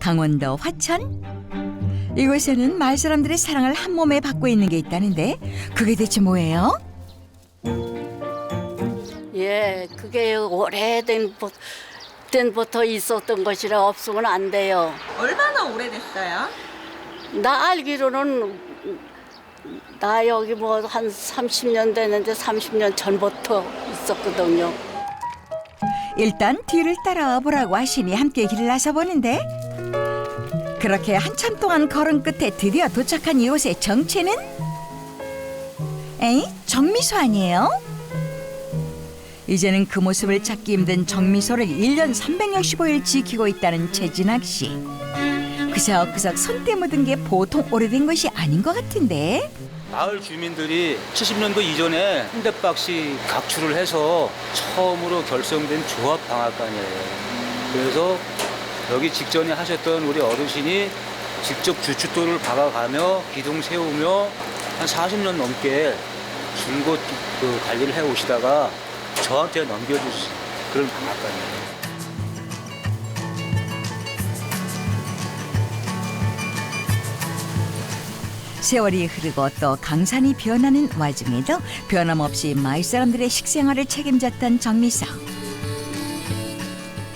강원도 화천 이곳에는 마을 사람들의 사랑을 한 몸에 받고 있는 게 있다는데 그게 대체 뭐예요? 예, 그게 오래된 부- 때부터 있었던 것이라 없으면 안 돼요. 얼마나 오래됐어요? 나 알기로는 나 여기 뭐 한 30년 되는데 30년 전부터 있었거든요. 일단 뒤를 따라와 보라고 하시니 함께 길을 나서 보는데 그렇게 한참 동안 걸은 끝에 드디어 도착한 이곳의 정체는 에이 정미소 아니에요? 이제는 그 모습을 찾기 힘든 정미소를 1년 365일 지키고 있다는 최진학 씨. 그석그석 손때 묻은 게 보통 오래된 것이 아닌 것 같은데 마을 주민들이 70년도 이전에 한 대박씩 각출을 해서 처음으로 결성된 조합 방앗간이에요. 그래서 여기 직전에 하셨던 우리 어르신이 직접 주춧돌을 박아가며 기둥 세우며 한 40년 넘게 줄곧 그 관리를 해 오시다가 저한테 넘겨주신 그런 방앗간이에요. 세월이 흐르고 또 강산이 변하는 와중에도 변함없이 마을 사람들의 식생활을 책임졌던 정미서.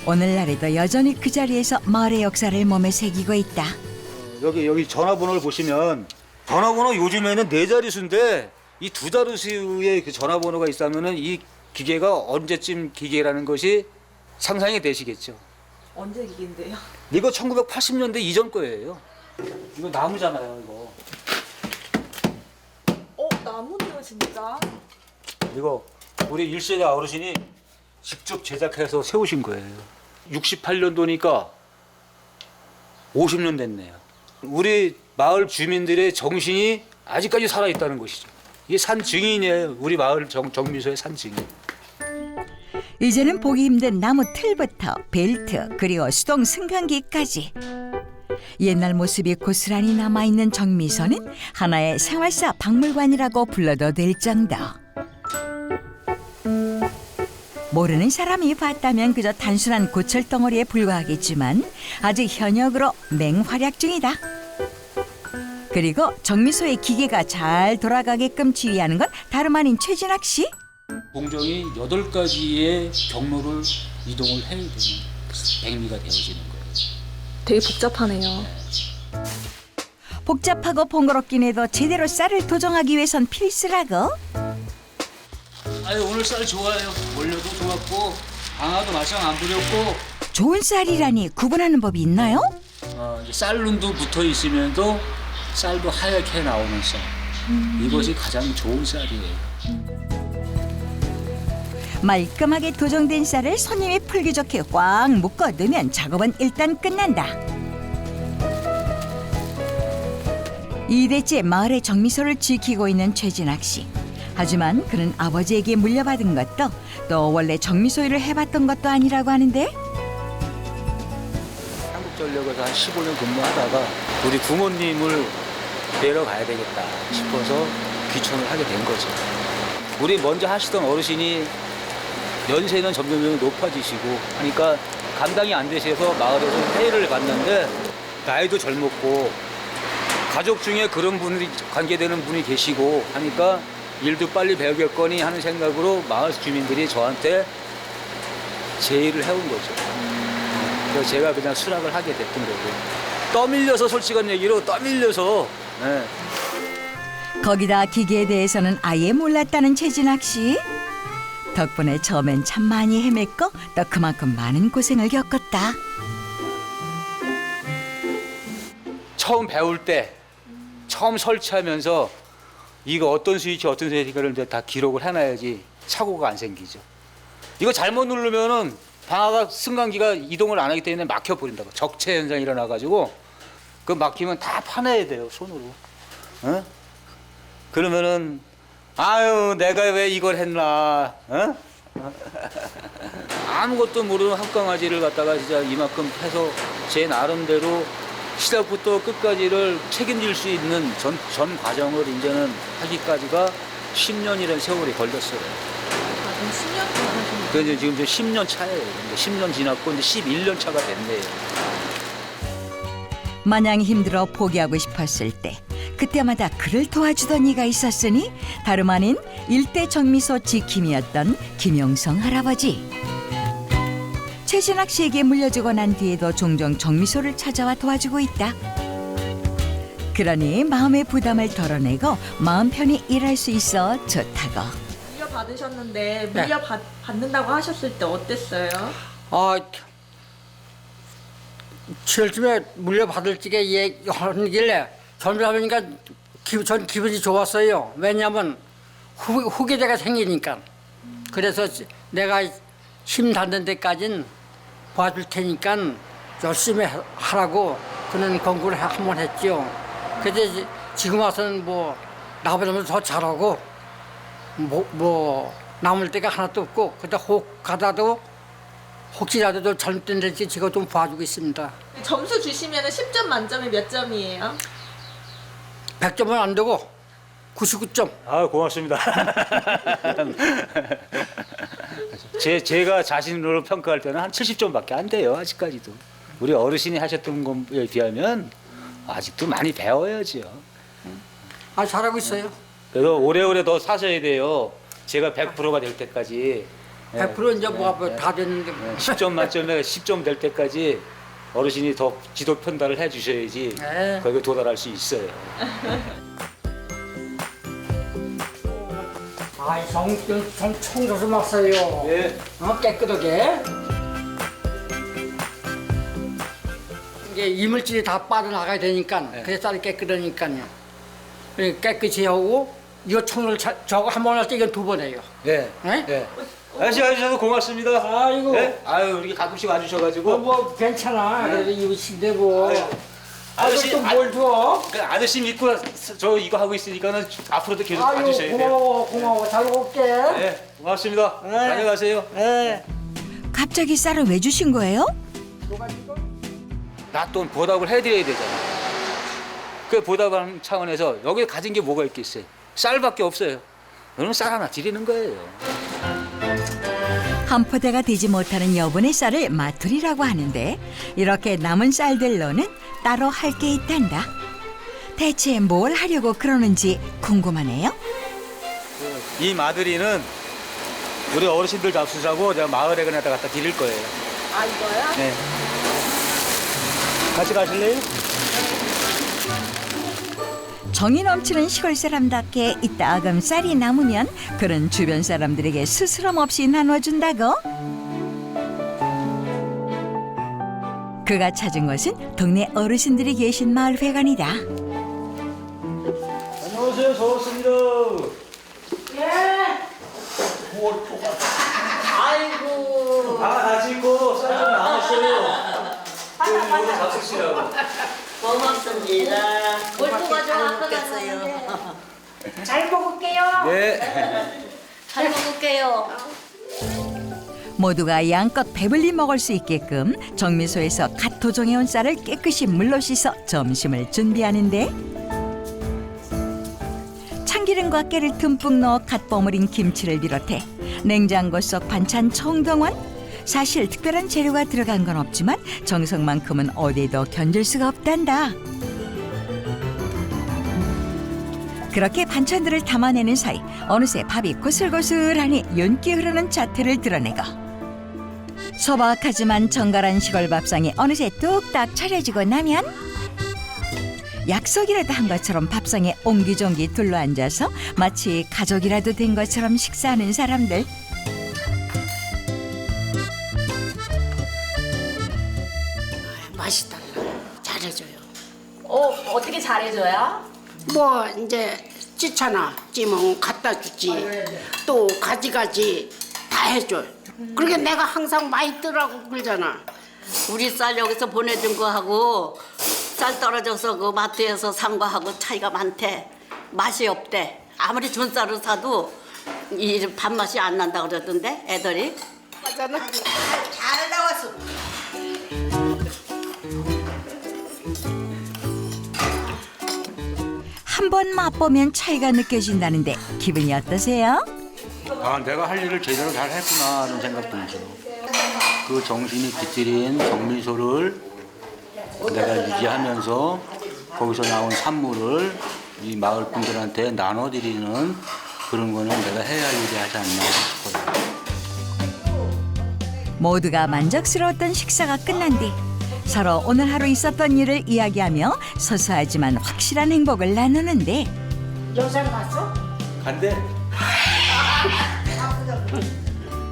오늘날에도 여전히 그 자리에서 마을의 역사를 몸에 새기고 있다. 여기 여기 전화번호를 보시면 전화번호 요즘에는 네 자릿수인데 이 두 자릿수의 그 전화번호가 있다면은 이 기계가 언제쯤 기계라는 것이 상상이 되시겠죠. 언제 기긴데요? 이거 1980년대 이전 거예요. 이거 나무잖아요, 이거. 어 나무네요 진짜. 이거 우리 일세대 어르신이 직접 제작해서 세우신 거예요. 68년도니까 50년 됐네요. 우리 마을 주민들의 정신이 아직까지 살아 있다는 것이죠. 이게 산 증인이에요. 우리 마을 정, 정미소의 산 증인. 이제는 보기 힘든 나무 틀부터 벨트 그리고 수동 승강기까지 옛날 모습이 고스란히 남아있는 정미소는 하나의 생활사 박물관이라고 불러도 될 정도. 모르는 사람이 봤다면 그저 단순한 고철 덩어리에 불과하겠지만 아직 현역으로 맹활약 중이다. 그리고 정미소의 기계가 잘 돌아가게끔 지휘하는 건 다름 아닌 최진학 씨. 공정이 8가지의 경로를 이동을 해야 되는 백미가 되어지는 거예요. 되게 복잡하네요. 복잡하고 번거롭긴 해도 제대로 쌀을 도정하기 위해선 필수라고. 아유 오늘 쌀 좋아요. 원료도 좋았고 방아도 마상 안 부렸고 좋은 쌀이라니 구분하는 법이 있나요? 어, 이제 쌀눈도 붙어 있으면도 쌀도 하얗게 나오는 쌀. 이것이 가장 좋은 쌀이에요. 말끔하게 도정된 쌀을 손님이 풀기 좋게 꽉 묶어 넣으면 작업은 일단 끝난다. 이대째 마을의 정미소를 지키고 있는 최진학 씨. 하지만 그는 아버지에게 물려받은 것도 또 원래 정미소 일을 해봤던 것도 아니라고 하는데 한국전력에서 한 15년 근무하다가 우리 부모님을 뵈러 가야 되겠다 싶어서 귀촌을 하게 된 거죠. 우리 먼저 하시던 어르신이 연세는 점점 높아지시고 하니까 감당이 안 되셔서 마을에서 회의를 갔는데 나이도 젊었고 가족 중에 그런 분이 관계되는 분이 계시고 하니까 일도 빨리 배우겠거니 하는 생각으로 마을 주민들이 저한테 제의를 해온 거죠. 그래서 제가 그냥 수락을 하게 됐던 거고 떠밀려서 솔직한 얘기로 떠밀려서 예. 거기다 기계에 대해서는 아예 몰랐다는 최진학 씨. 덕분에 처음엔 참 많이 헤맸고 또 그만큼 많은 고생을 겪었다. 처음 배울 때 처음 설치하면서 이거 어떤 스위치 어떤 스위치를 이제 다 기록을 해놔야지 사고가 안 생기죠. 이거 잘못 누르면은 방아가 승강기가 이동을 안 하기 때문에 막혀 버린다고 적체 현상이 일어나 가지고 그 막히면 다 파내야 돼요 손으로. 어? 그러면은 아유 내가 왜 이걸 했나? 어? 아무것도 모르는 합강아지를 갖다가 진짜 이만큼 해서 제 나름대로 시작부터 끝까지를 책임질 수 있는 전, 전 과정을 이제는 하기까지가 10년이라는 세월이 걸렸어요. 아, 그럼 10년 동안 하신 그래서 지금 이제 10년 차예요. 이제 10년 지났고 이제 11년 차가 됐네요. 마냥 힘들어 포기하고 싶었을 때 그때마다 그를 도와주던 이가 있었으니 다름 아닌 일대 정미소 지킴이었던 김용성 할아버지. 최진학 씨에게 물려주고 난 뒤에도 종종 정미소를 찾아와 도와주고 있다. 그러니 마음의 부담을 덜어내고 마음 편히 일할 수 있어 좋다고. 물려 받으셨는데 물려 받, 받는다고 하셨을 때 어땠어요? 아, 7월쯤에 물려받을 적에 얘기하는 길래 젊으니까 기, 전 기분이 좋았어요. 왜냐하면 후, 후계자가 생기니까. 그래서 내가 힘 닿는 데까진 봐줄 테니까 열심히 하- 하라고 그는 권고를 한 번 했죠. 근데 지금 와서는 뭐 나보다 더 잘하고 뭐, 뭐 남을 데가 하나도 없고 그때 혹 가다도 혹시라도 좀 잘못된 데지 제가 좀 봐주고 있습니다. 점수 주시면 10점 만점에 몇 점이에요? 100점은 안 되고 99점. 아 고맙습니다. 제 제가 자신으로 평가할 때는 한 70점밖에 안 돼요 아직까지도. 우리 어르신이 하셨던 것에 비하면 아직도 많이 배워야지요. 아 잘하고 있어요. 그래도 오래오래 더 사셔야 돼요. 제가 100%가 될 때까지. 100% 이제 뭐다 됐는데 네, 10점 만점에 10점 될 때까지 어르신이 더 지도 편달을 해주셔야지 네. 거기에 도달할 수 있어요. 아이 정좀 좀 청소를 왔어요. 네. 어 깨끗하게. 이게 이물질이 다 빠져나가야 되니까 네. 그래서 쌀이 깨끗하니까요. 그러니까 깨끗이 하고 이거 청소를 자- 저거 한 번 할 때 이건 두 번 해요. 네. 네? 네. 아저씨 와주셔서 고맙습니다. 아이고. 네? 아유 이렇게 가끔씩 와주셔가지고. 뭐, 뭐 괜찮아. 그래도 이웃인데 뭐. 아유, 아저씨, 아저씨 또뭘 줘? 그 아저씨 믿고 저 이거 하고 있으니까는 앞으로도 계속 아유 봐주셔야 돼요. 고마워 고마워 잘 먹을게. 네, 고맙습니다. 네. 다녀가세요. 네. 갑자기 쌀을 왜 주신 거예요? 나 또 보답을 해드려야 되잖아. 그 보답하는 차원에서 여기 가진 게 뭐가 있겠어요? 쌀밖에 없어요. 그러면 쌀 하나 드리는 거예요. 한 포대가 되지 못하는 여분의 쌀을 마투리라고 하는데 이렇게 남은 쌀들로는 따로 할 게 있단다. 대체 뭘 하려고 그러는지 궁금하네요. 이 마드리는 우리 어르신들 잡수자고 제가 마을에 그냥 갖다 드릴 거예요. 아 이거요? 네. 같이 가실래요? 정이 넘치는 시골 사람답게 이따금 쌀이 남으면 그런 주변 사람들에게 스스럼 없이 나눠준다고. 그가 찾은 것은 동네 어르신들이 계신 마을 회관이다. 안녕하세요. 좋습니다. 아이고. 다 같이 있고 쌀좀 나눴어요. 이거 잡수시라고. 고맙습니다. 골프가 좀 아까웠어요. 잘 먹을게요. 네. 잘 먹을게요. 모두가 양껏 배불리 먹을 수 있게끔 정미소에서 갓 도정해온 쌀을 깨끗이 물로 씻어 점심을 준비하는데 참기름과 깨를 듬뿍 넣어 갓 버무린 김치를 비롯해 냉장고 속 반찬 총동원 사실 특별한 재료가 들어간 건 없지만 정성만큼은 어디에도 견딜 수가 없단다. 그렇게 반찬들을 담아내는 사이 어느새 밥이 고슬고슬하니 윤기 흐르는 자태를 드러내고 소박하지만 정갈한 시골 밥상이 어느새 뚝딱 차려지고 나면 약속이라도 한 것처럼 밥상에 옹기종기 둘러앉아서 마치 가족이라도 된 것처럼 식사하는 사람들 맛이 달라. 잘해줘요. 어 어떻게 잘해줘요? 뭐 이제 찌잖아. 찌면 갖다 주지. 또 가지가지 다 해줘. 그러게 내가 항상 많이 뜨라고 그러잖아. 우리 쌀 여기서 보내준 거하고 쌀 떨어져서 그 마트에서 산 거하고 차이가 많대. 맛이 없대. 아무리 준 쌀을 사도 이 밥맛이 안 난다 그러던데 애들이. 맞잖아. 한번 맛보면 차이가 느껴진다는데 기분이 어떠세요? 아, 내가 할 일을 제대로 잘 했구나 하는 생각 들죠. 그 정신이 깃들인 정미소를 내가 유지하면서 거기서 나온 산물을 이 마을 분들한테 나눠드리는 그런 거는 내가 해야 할 일이 하지 않나 싶어요. 모두가 만족스러웠던 식사가 끝난 뒤 서로 오늘 하루 있었던 일을 이야기하며 소소하지만 확실한 행복을 나누는데 여산 갔어? 간대.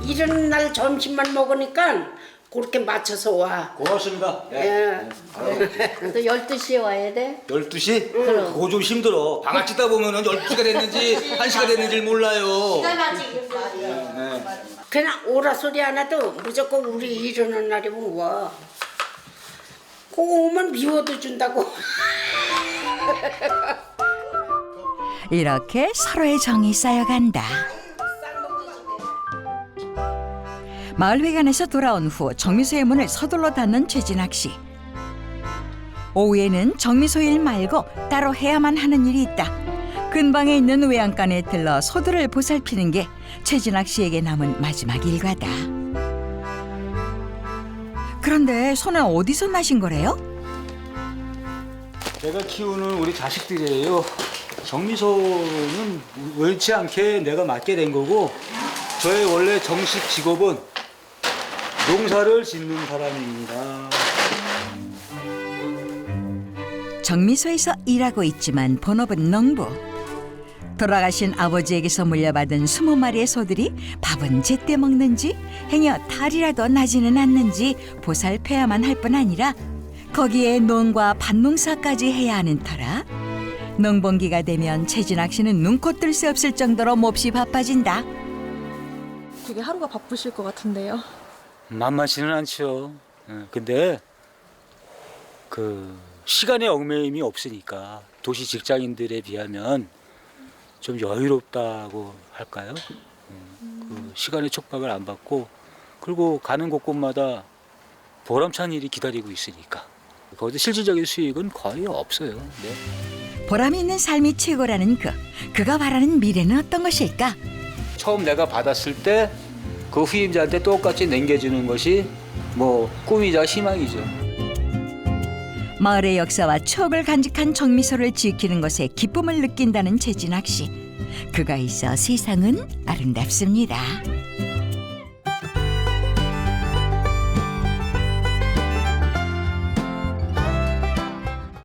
이런 날 점심만 먹으니까 그렇게 맞춰서 와. 고맙습니다. 예. 또 12시에 와야 돼? 12시? 그거 좀 힘들어. 방아 찌다 보면은 12시가 됐는지 1시가 됐는지 몰라요. 그냥 오라 소리 안 해도 무조건 우리 이러는 날이면 와. 오면 미워도 준다고. 이렇게 서로의 정이 쌓여간다. 마을회관에서 돌아온 후 정미소의 문을 서둘러 닫는 최진학 씨. 오후에는 정미소 일 말고 따로 해야만 하는 일이 있다. 근방에 있는 외양간에 들러 소들을 보살피는 게 최진학 씨에게 남은 마지막 일과다. 그런데 소는 어디서 나신 거래요? 내가 키우는 우리 자식들이에요. 정미소는 원치 않게 내가 맡게 된 거고 저의 원래 정식 직업은 농사를 짓는 사람입니다. 정미소에서 일하고 있지만 본업은 농부. 돌아가신 아버지에게서 물려받은 스무 마리의 소들이 밥은 제때 먹는지 행여 탈이라도 나지는 않는지 보살펴야만 할 뿐 아니라 거기에 농과 밭농사까지 해야 하는 터라 농번기가 되면 최진학 씨는 눈코 뜰 새 없을 정도로 몹시 바빠진다. 되게 하루가 바쁘실 것 같은데요. 만만치는 않죠. 예, 근데 그 시간의 얽매임이 없으니까 도시 직장인들에 비하면 좀 여유롭다고 할까요? 음, 그 시간의 촉박을 안 받고 그리고 가는 곳곳마다 보람찬 일이 기다리고 있으니까 거기서 실질적인 수익은 거의 없어요. 네. 보람 있는 삶이 최고라는 그. 그가 바라는 미래는 어떤 것일까? 처음 내가 받았을 때 그 후임자한테 똑같이 남겨주는 것이 뭐 꿈이자 희망이죠. 마을의 역사와 추억을 간직한 정미소를 지키는 것에 기쁨을 느낀다는 최진학 씨. 그가 있어 세상은 아름답습니다.